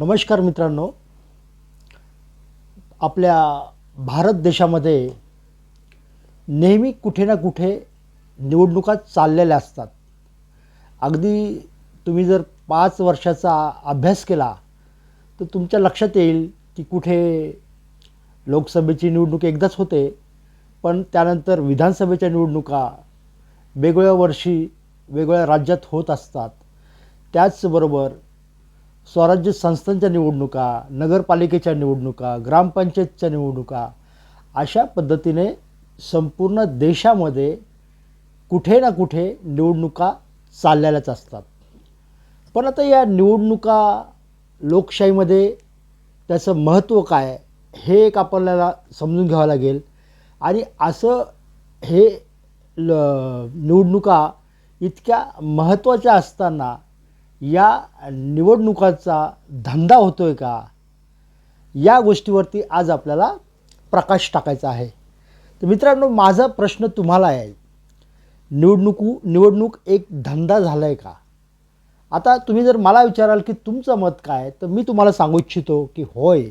नमस्कार मित्रांनो. आपल्या भारत देशामध्ये नेहमी कुठे ना कुठे निवडणुका चाललेल्या असतात. अगदी तुम्ही जर पाच वर्षाचा अभ्यास केला तर तुमच्या लक्षात येईल की कुठे लोकसभेची निवडणूक एकदाच होते पण त्यानंतर विधानसभेच्या निवडणुका वेगवेगळ्या वर्षी वेगवेगळ्या राज्यात होत असतात. त्याचबरोबर स्वराज्य संस्थांच्या निवडणुका नगरपालिकेच्या निवडणुका ग्रामपंचायतच्या निवडणुका अशा पद्धतीने संपूर्ण देशामध्ये कुठे ना कुठे निवडणुका चाललेल्याच असतात. पण आता या निवडणुका लोकशाहीमध्ये त्याचं महत्त्व काय हे एक आपल्याला समजून घ्यावं लागेल. आणि असं हे ल निवडणुका इतक्या महत्त्वाच्या असताना या निवडणुकाचा धंदा होतो आहे का? या गोष्टीवरती आज आपल्याला प्रकाश टाकायचा आहे. तर मित्रांनो माझा प्रश्न तुम्हाला आहे. निवडणुकू निवडणूक एक धंदा झाला आहे का? आता तुम्ही जर मला विचाराल की तुमचं मत काय तर मी तुम्हाला सांगू इच्छितो की होय.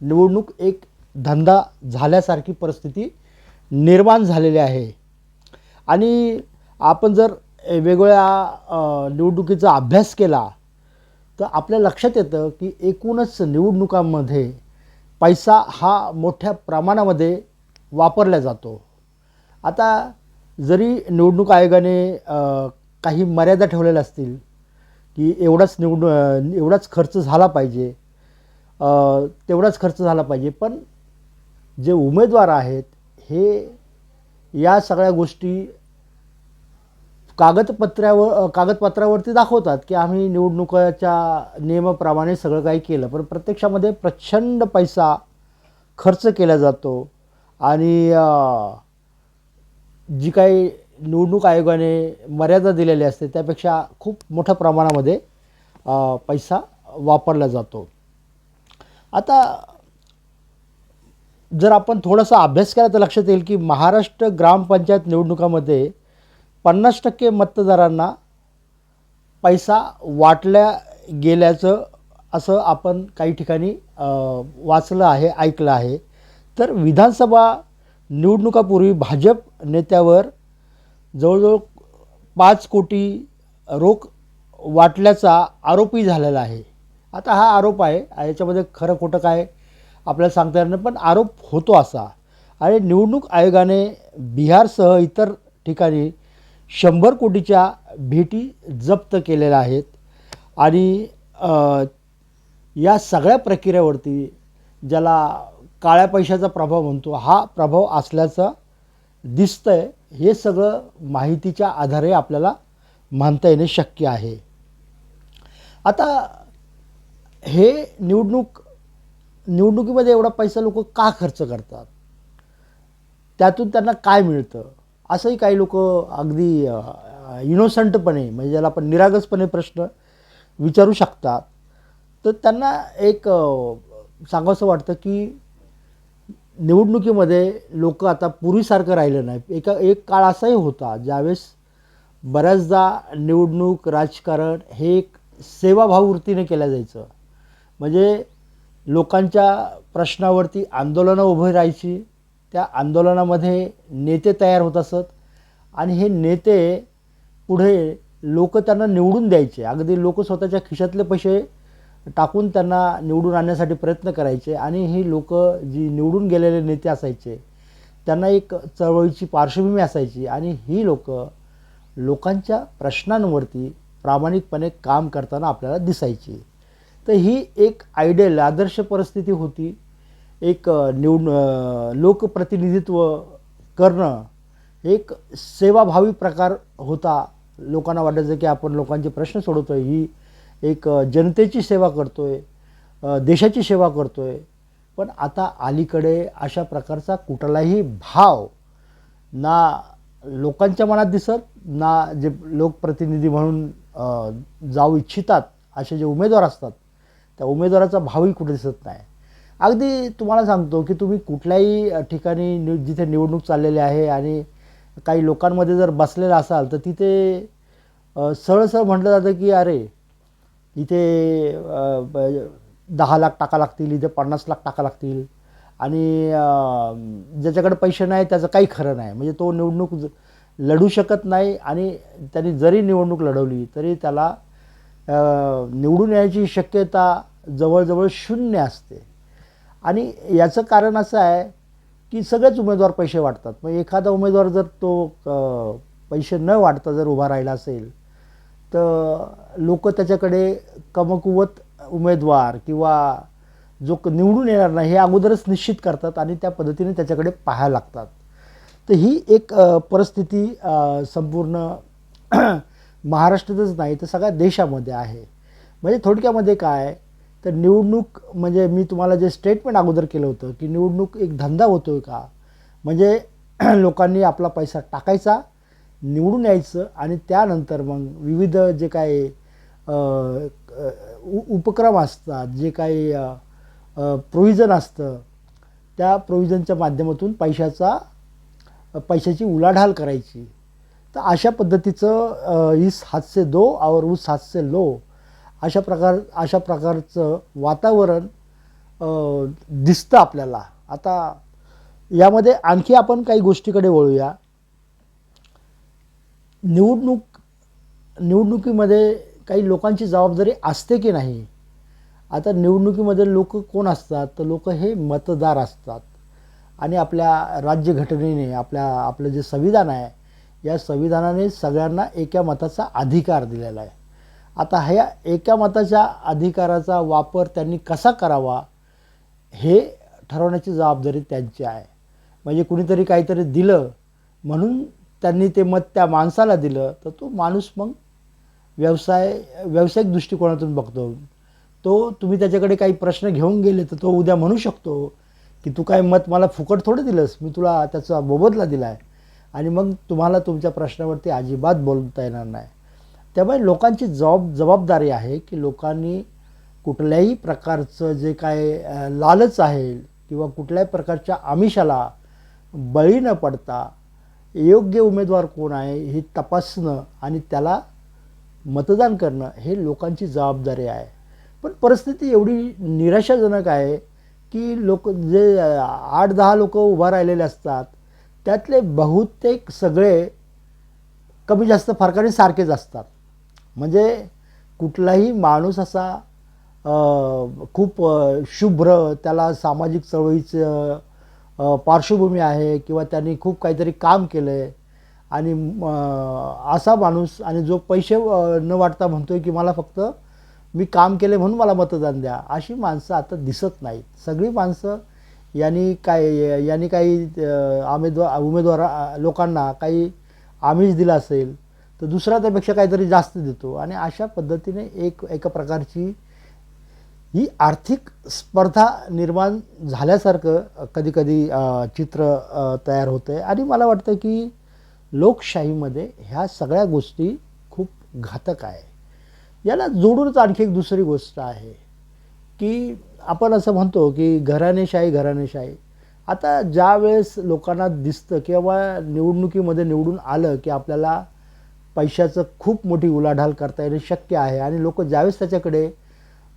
निवडणूक एक धंदा झाल्यासारखी परिस्थिती निर्माण झालेली आहे. आणि आपण जर वेगवेगळ्या निवडणुकीचा अभ्यास केला तर आपल्या लक्षात येतं की एकूणच निवडणुकांमध्ये पैसा हा मोठ्या प्रमाणामध्ये वापरला जातो. आता जरी निवडणूक आयोगाने काही मर्यादा ठेवलेल्या असतील की एवढाच निवडणू एवढाच खर्च झाला पाहिजे तेवढाच खर्च झाला पाहिजे पण जे उमेदवार आहेत हे या सगळ्या गोष्टी कागदपत्रावर कागदपत्रावरती दाखवतात की आम्ही निवडणुकाच्या नियमाप्रमाणे सगळं काही केलं. पण प्रत्यक्षामध्ये प्रचंड पैसा खर्च केला जातो आणि जी काही निवडणूक आयोगाने मर्यादा दिलेली असते त्यापेक्षा खूप मोठ्या प्रमाणामध्ये पैसा वापरला जातो. आता जर आपण थोडासा अभ्यास केला तर लक्षात येईल की महाराष्ट्र ग्रामपंचायत निवडणुकामध्ये पन्नास टक्के मतदारांना पैसा वाटल्या गेल्याचं असं आपण काही ठिकाणी वाचलं आहे ऐकलं आहे. तर विधानसभा निवडणुकापूर्वी भाजप नेत्यावर जवळजवळ पाच कोटी रोख वाटल्याचा आरोपही झालेला आहे. आता हा आरोप आहे याच्यामध्ये खरं खोटं काय आपल्याला सांगता येणार नाही पण आरोप होतो असा. आणि निवडणूक आयोगाने बिहारसह इतर ठिकाणी शंभर कोटीच्या भेटी जप्त केलेल्या आहेत. आणि या सगळ्या प्रक्रियेवरती ज्याला काळ्या पैशाचा प्रभाव म्हणतो हा प्रभाव असल्याचं आहे हे सगळं माहितीच्या आधारे आपल्याला मानता येणे शक्य आहे. आता हे निवडणूक निवडणुकीमध्ये एवढा पैसा लोक का खर्च करतात? त्यातून त्यांना काय मिळतं? असंही काही लोक अगदी इनोसंटपणे म्हणजे ज्याला आपण निरागसपणे प्रश्न विचारू शकतात. तर त्यांना एक सांगावंसं वाटतं की निवडणुकीमध्ये लोक आता पूर्वीसारखं राहिलं नाही. एका एक काळ असाही होता ज्यावेळेस बऱ्याचदा निवडणूक राजकारण हे एक सेवाभाव वृत्तीने केलं जायचं. म्हणजे लोकांच्या प्रश्नावरती आंदोलनं उभं राहायची त्या आंदोलनामध्ये नेते तयार होत असत. आणि हे नेते पुढे लोक त्यांना निवडून द्यायचे. अगदी लोक स्वतःच्या खिशातले पैसे टाकून त्यांना निवडून आणण्यासाठी प्रयत्न करायचे. आणि ही लोक जी निवडून गेलेले नेते असायचे त्यांना एक चळवळीची पार्श्वभूमी असायची. आणि ही लोक लोकांच्या प्रश्नांवरती प्रामाणिकपणे काम करताना आपल्याला दिसायची. तर ही एक आयडियल आदर्श परिस्थिती होती. एक निवड लोकप्रतिनिधित्व करणं एक सेवाभावी प्रकार होता. लोकांना वाटायचं की आपण लोकांचे प्रश्न सोडवतो आहे ही एक जनतेची सेवा करतो आहे देशाची सेवा करतो आहे पण आता अलीकडे अशा प्रकारचा कुठलाही भाव ना लोकांच्या मनात दिसत ना जे लोकप्रतिनिधी म्हणून जाऊ इच्छितात असे जे उमेदवार असतात त्या उमेदवाराचा भावही कुठे दिसत नाही. अगदी तुम्हाला सांगतो की तुम्ही कुठल्याही ठिकाणी नि जिथे निवडणूक चाललेली आहे आणि काही लोकांमध्ये जर बसलेला असाल तर तिथे अ, सरळ सरळ म्हटलं जातं की अरे इथे दहा लाख टाका लागतील इथे पन्नास लाख टाका लागतील आणि ज्याच्याकडे पैसे नाही त्याचं काही खरं नाही. म्हणजे तो निवडणूक ज- लढू शकत नाही आणि त्यांनी जरी निवडणूक लढवली तरी त्याला निवडून येण्याची शक्यता जवळजवळ शून्य असते. आणि याचं कारण असं आहे की सगळेच उमेदवार पैसे वाटतात. मग एखादा उमेदवार जर तो पैसे न वाटता जर उभा राहिला असेल तर लोक त्याच्याकडे कमकुवत उमेदवार किंवा जो क- निवडून येणार नाही हे अगोदरच निश्चित करतात आणि त्या पद्धतीने त्याच्याकडे पाहायला लागतात. तर ही एक परिस्थिती संपूर्ण महाराष्ट्रातच नाही तर सगळ्या देशामध्ये आहे. म्हणजे थोडक्यामध्ये काय तर निवडणूक म्हणजे मी तुम्हाला जे स्टेटमेंट अगोदर केलं होतं की निवडणूक एक धंदा होतो आहे का? म्हणजे लोकांनी आपला पैसा टाकायचा निवडून यायचं आणि त्यानंतर मग विविध जे काही उ- उपक्रम असतात जे काही प्रोव्हिजन असतं त्या प्रोव्हिजनच्या माध्यमातून पैशाचा पैशाची उलाढाल करायची. तर अशा पद्धतीचं इस हातसे दो और उस हातसे लो अशा प्रकार अशा प्रकारचं वातावरण दिसतं आपल्याला. आता यामध्ये आणखी आपण काही गोष्टीकडे वळूया. निवडणूक निवडणुकीमध्ये काही लोकांची जबाबदारी असते की नाही? आता निवडणुकीमध्ये लोक कोण असतात? तर लोक हे मतदार असतात. आणि आपल्या राज्यघटनेने आपल्या आपलं जे संविधान आहे या संविधानाने सगळ्यांना एका मताचा अधिकार दिलेला आहे. आता ह्या एका मताच्या अधिकाराचा वापर त्यांनी कसा करावा हे ठरवण्याची जबाबदारी त्यांची आहे. म्हणजे कुणीतरी काहीतरी दिलं म्हणून त्यांनी ते मत त्या माणसाला दिलं तर तो माणूस मग व्यवसाय व्यावसायिक दृष्टिकोनातून बघतो. तो तुम्ही त्याच्याकडे काही प्रश्न घेऊन गेले तर तो उद्या म्हणू शकतो की तू काय मत मला फुकट थोडं दिलंस मी तुला त्याचा मोबदला दिला आहे आणि मग तुम्हाला तुमच्या प्रश्नावरती अजिबात बोलता येणार नाही. त्यामुळे लोकांची जबाब जबाबदारी आहे की लोकांनी कुठल्याही प्रकारचं जे काय लालच आहे किंवा कुठल्याही प्रकारच्या आमिषाला बळी न पडता योग्य उमेदवार कोण आहे हे तपासणं आणि त्याला मतदान करणं हे लोकांची जबाबदारी आहे. पण परिस्थिती एवढी निराशाजनक आहे की लोक जे आठ दहा लोक उभा राहिलेले असतात त्यातले बहुतेक सगळे कमी जास्त फरकाने सारखेच असतात. म्हणजे कुठलाही माणूस असा खूप शुभ्र त्याला सामाजिक चळवळीचं पार्श्वभूमी आहे किंवा त्यांनी खूप काहीतरी काम केलं आहे आणि असा माणूस आणि जो पैसे न वाटता म्हणतोय की मला फक्त मी काम केले म्हणून मला मतदान द्या अशी माणसं आता दिसत नाहीत. सगळी माणसं यांनी काय यांनी काही आमेदवार उमेदवार उमेदवार लोकांना काही आमिष दिला असेल तर दुसरा त्यापेक्षा काहीतरी जास्त देतो. आणि अशा पद्धतीने एक एका प्रकारची ही आर्थिक स्पर्धा निर्माण झाल्यासारखं कधीकधी चित्र तयार होतं आहे आणि मला वाटतं की लोकशाहीमध्ये ह्या सगळ्या गोष्टी खूप घातक आहे. याला जोडूनच आणखी एक दुसरी गोष्ट आहे की आपण असं म्हणतो की घराणेशाही घराणेशाही आता ज्या वेळेस लोकांना दिसतं किंवा निवडणुकीमध्ये निवडून आलं की आपल्याला पैशाचं खूप मोठी उलाढाल करता येणं शक्य आहे. आणि लोक ज्यावेळेस त्याच्याकडे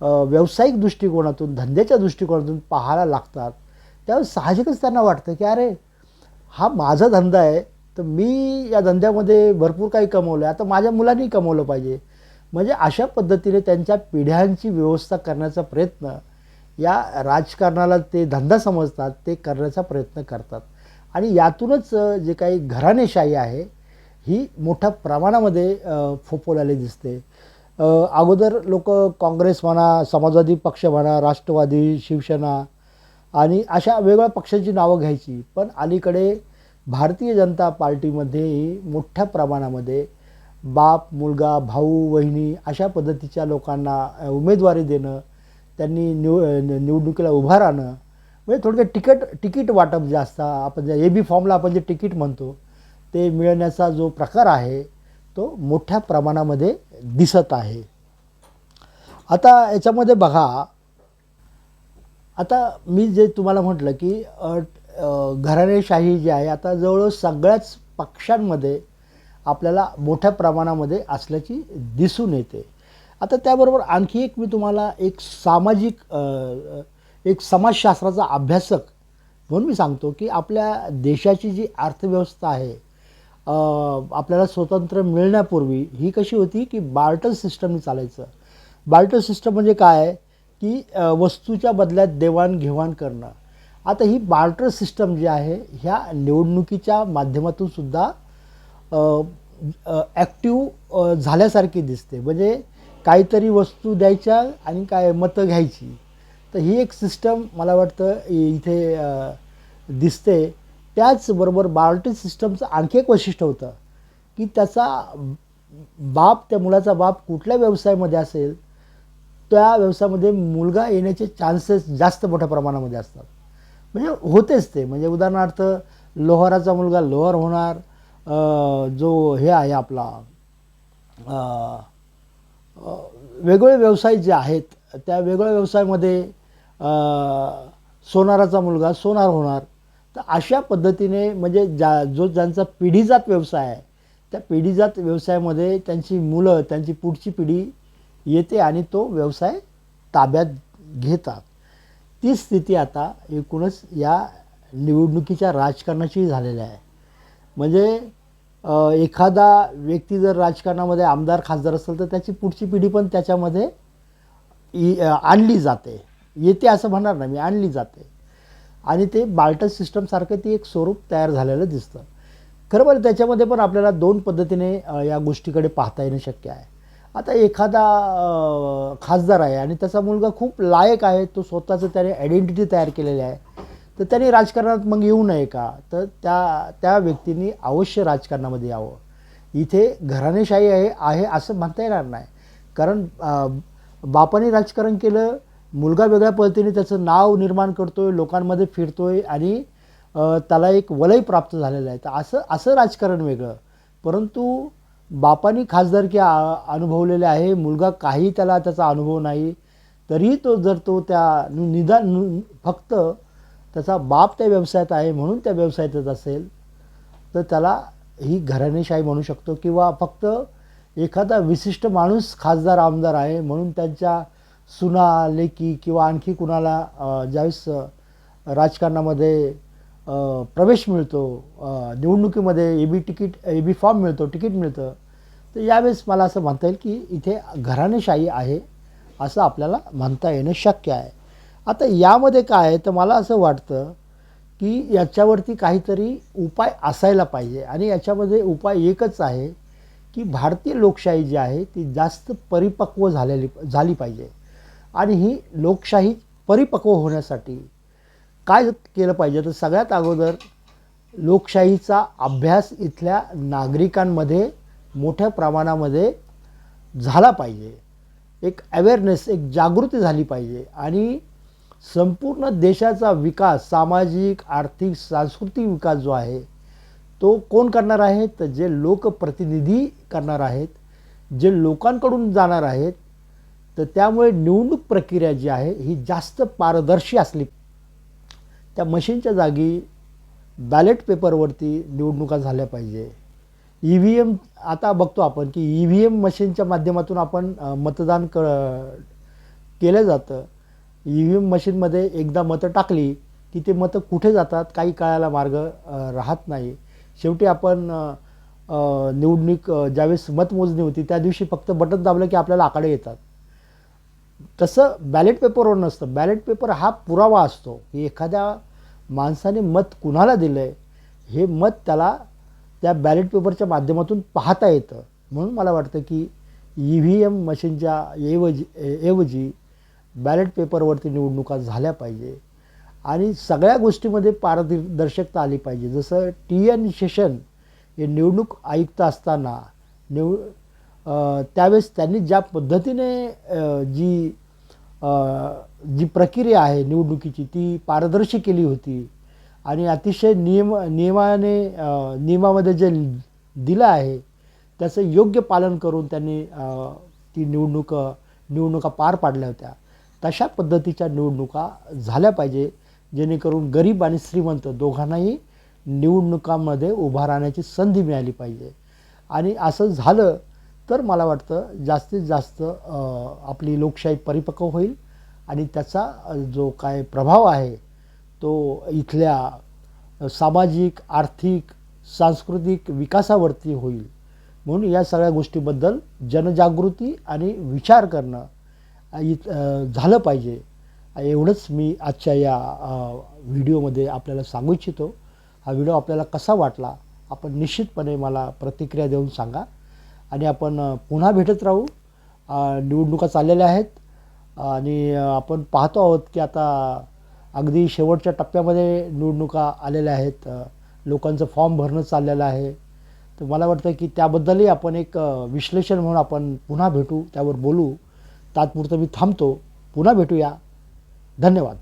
व्यावसायिक दृष्टिकोनातून धंद्याच्या दृष्टिकोनातून पाहायला लागतात त्यावेळेस साहजिकच त्यांना वाटतं की अरे हा माझा धंदा आहे तर मी या धंद्यामध्ये भरपूर काही कमवलं आहे आता माझ्या मुलांनी कमवलं पाहिजे. म्हणजे अशा पद्धतीने त्यांच्या पिढ्यांची व्यवस्था करण्याचा प्रयत्न या राजकारणाला ते धंदा समजतात ते करण्याचा प्रयत्न करतात. आणि यातूनच जे काही घराणेशाही आहे ही मोठ्या प्रमाणामध्ये अ, फोफवलेली दिसते. अगोदर लोक काँग्रेस म्हणा समाजवादी पक्ष म्हणा राष्ट्रवादी शिवसेना आणि अशा वेगवेगळ्या पक्षांची नावं घ्यायची. पण अलीकडे भारतीय जनता पार्टीमध्येही मोठ्या प्रमाणामध्ये बाप मुलगा भाऊ वहिनी अशा पद्धतीच्या लोकांना उमेदवारी देणं त्यांनी निव निवडणुकीला उभं राहणं म्हणजे थोडक्यात तिकीट तिकीट वाटप जे असतं आपण जे ए बी फॉर्मला आपण जे तिकीट म्हणतो ते मिळण्याचा जो प्रकार आहे तो मोठ्या प्रमाणामध्ये दिसत आहे. आता याच्यामध्ये बघा आता मी जे तुम्हाला म्हटलं की घराणेशाही जी आहे आता जवळजवळ सगळ्याच पक्षांमध्ये आपल्याला मोठ्या प्रमाणामध्ये असल्याची दिसून येते. आता त्याबरोबर आणखी एक मी तुम्हाला एक सामाजिक एक समाजशास्त्राचा अभ्यासक म्हणून मी सांगतो की आपल्या देशाची जी अर्थव्यवस्था आहे आपल्याला स्वतंत्र मिळण्यापूर्वी ही कशी होती की बार्टर सिस्टमने चालायचं. बार्टर सिस्टम म्हणजे काय? की वस्तूच्या बदल्यात देवाणघेवाण करणं. आता ही बार्टर सिस्टम जी आहे ह्या निवडणुकीच्या माध्यमातून सुद्धा ॲक्टिव्ह झाल्यासारखी दिसते. म्हणजे काहीतरी वस्तू द्यायच्या आणि काय मतं घ्यायची. तर ही एक सिस्टम मला वाटतं इथे दिसते. त्याचबरोबर बार्टर सिस्टमचं आणखी एक वैशिष्ट्य होतं की त्याचा बाप त्या मुलाचा बाप कुठल्या व्यवसायामध्ये असेल त्या व्यवसायामध्ये मुलगा येण्याचे चान्सेस जास्त मोठ्या प्रमाणामध्ये असतात. म्हणजे होतेच ते. म्हणजे उदाहरणार्थ लोहाराचा मुलगा लोहार होणार जो हे आहे आपला वेगवेगळे व्यवसाय जे आहेत त्या वेगवेगळ्या व्यवसायामध्ये सोनाराचा मुलगा सोनार होणार. तर अशा पद्धतीने म्हणजे ज्या जो ज्यांचा पिढीजात व्यवसाय आहे त्या पिढीजात व्यवसायामध्ये त्यांची मुलं त्यांची पुढची पिढी येते आणि तो व्यवसाय ताब्यात घेतात. ती स्थिती आता एकूणच या निवडणुकीच्या राजकारणाची झालेली आहे. म्हणजे एखादा व्यक्ती जर राजकारणामध्ये आमदार खासदार असेल तर त्याची पुढची पिढी पण त्याच्यामध्ये इ- आणली जाते. येते असं म्हणणार नाही मी आणली जाते. आणि ते बाल्टन सिस्टमसारखं ती एक स्वरूप तयार झालेलं दिसतं. खरं बरं त्याच्यामध्ये पण आपल्याला दोन पद्धतीने या गोष्टीकडे पाहता येणं शक्य आहे. आता एखादा खासदार आहे आणि त्याचा मुलगा खूप लायक आहे तो स्वतःचं त्याने आयडेंटिटी तयार केलेली आहे तर त्याने राजकारणात मग येऊ नये का? तर त्या त्या व्यक्तींनी अवश्य राजकारणामध्ये यावं. इथे घराणेशाही आहे आहे असं म्हणता येणार नाही. कारण बापाने राजकारण केलं मुलगा वेगळ्या पद्धतीने त्याचं नाव निर्माण करतोय लोकांमध्ये फिरतोय आणि त्याला एक वलय प्राप्त झालेलं आहे. तर असं असं राजकारण वेगळं. परंतु बापानी खासदारकी आ- अनुभवलेले आहे. मुलगा काही त्याला त्याचा अनुभव नाही. तरीही तो जर तो त्या निदान फक्त त्याचा बाप त्या व्यवसायात आहे म्हणून त्या व्यवसायातच असेल तर त्याला ही घराणेशाही म्हणू शकतो किंवा फक्त एखादा विशिष्ट माणूस खासदार आमदार आहे म्हणून त्यांच्या सुना लेकी किंवा आणखी कुणाला ज्यावेळेस राजकारणामध्ये प्रवेश मिळतो निवडणुकीमध्ये A B ticket A B form मिळतो तिकीट मिळतं तर यावेळेस मला असं म्हणता येईल की इथे घराणेशाही आहे असं आपल्याला म्हणता येणं शक्य आहे. आता यामध्ये काय आहे तर मला असं वाटतं की याच्यावरती काहीतरी उपाय असायला पाहिजे आणि याच्यामध्ये उपाय एकच आहे की भारतीय लोकशाही जी आहे ती जास्त परिपक्व झालेली झाली पाहिजे. आणि ही लोकशाही परिपक्व होण्यासाठी काय केलं पाहिजे? तर सगळ्यात अगोदर लोकशाहीचा अभ्यास इथल्या नागरिकांमध्ये मोठ्या प्रमाणामध्ये झाला पाहिजे. एक अवेअरनेस एक जागृती झाली पाहिजे. आणि संपूर्ण देशाचा विकास सामाजिक आर्थिक सांस्कृतिक विकास जो आहे तो कोण करणार आहे? तर जे लोकप्रतिनिधी करणार आहेत जे लोकांकडून जाणार आहेत तर त्यामुळे निवडणूक प्रक्रिया जी आहे ही जास्त पारदर्शी असली. त्या मशीनच्या जागी बॅलेट पेपरवरती निवडणुका झाल्या पाहिजे. ई व्ही एम आता बघतो आपण की ई व्ही एम मशीनच्या माध्यमातून आपण मतदान क केलं जातं. ई व्ही एम मशीनमध्ये एकदा मतं टाकली की ते मतं कुठे जातात काही काळाला मार्ग राहत नाही. शेवटी आपण निवडणूक ज्यावेळेस मतमोजणी होती त्या दिवशी फक्त बटन दाबलं की आपल्याला आकडे येतात. तसं बॅलेट पेपरवर नसतं. बॅलेट पेपर हा पुरावा असतो की एखाद्या माणसाने मत कुणाला दिलं आहे हे मत त्याला त्या बॅलेट पेपरच्या माध्यमातून पाहता येतं. म्हणून मला वाटतं की ई व्ही एम मशीनच्या ऐवजी ऐवजी बॅलेट पेपरवरती निवडणुका झाल्या पाहिजे. आणि सगळ्या गोष्टीमध्ये पारदर्शकता आली पाहिजे. जसं टी एन शेषन हे निवडणूक आयुक्त असताना निव त्यावेळेस त्यांनी ज्या पद्धतीने जी जी प्रक्रिया आहे निवडणुकीची ती पारदर्शी केली होती आणि अतिशय नियम नियमाने नियमामध्ये जे दिलं आहे त्याचं योग्य पालन करून त्यांनी ती निवडणूक निवडणुका पार पाडल्या होत्या. तशा पद्धतीच्या निवडणुका झाल्या पाहिजे जेणेकरून गरीब आणि श्रीमंत दोघांनाही निवडणुकांमध्ये उभा राहण्याची संधी मिळाली पाहिजे. आणि असं झालं तर मला वाटतं जास्तीत जास्त आपली लोकशाही परिपक्व होईल आणि त्याचा जो काय प्रभाव आहे तो इथल्या सामाजिक आर्थिक सांस्कृतिक विकासावरती होईल. म्हणून या सगळ्या गोष्टीबद्दल जनजागृती आणि विचार करणं इत झालं पाहिजे. एवढंच मी आजच्या या व्हिडिओमध्ये आपल्याला सांगू इच्छितो. हा व्हिडिओ आपल्याला कसा वाटला आपण निश्चितपणे मला प्रतिक्रिया देऊन सांगा. आणि आपण पुन्हा भेटत राहू. निवडणुका चाललेल्या आहेत. आणि आपण पाहतो आहोत की आता अगदी शेवटच्या टप्प्यामध्ये निवडणुका आलेल्या आहेत. लोकांचं फॉर्म भरणं चाललेलं आहे. तर मला वाटतं की त्याबद्दलही आपण एक विश्लेषण म्हणून आपण पुन्हा भेटू त्यावर बोलू. तात्पुरतं मी थांबतो. पुन्हा भेटूया. धन्यवाद.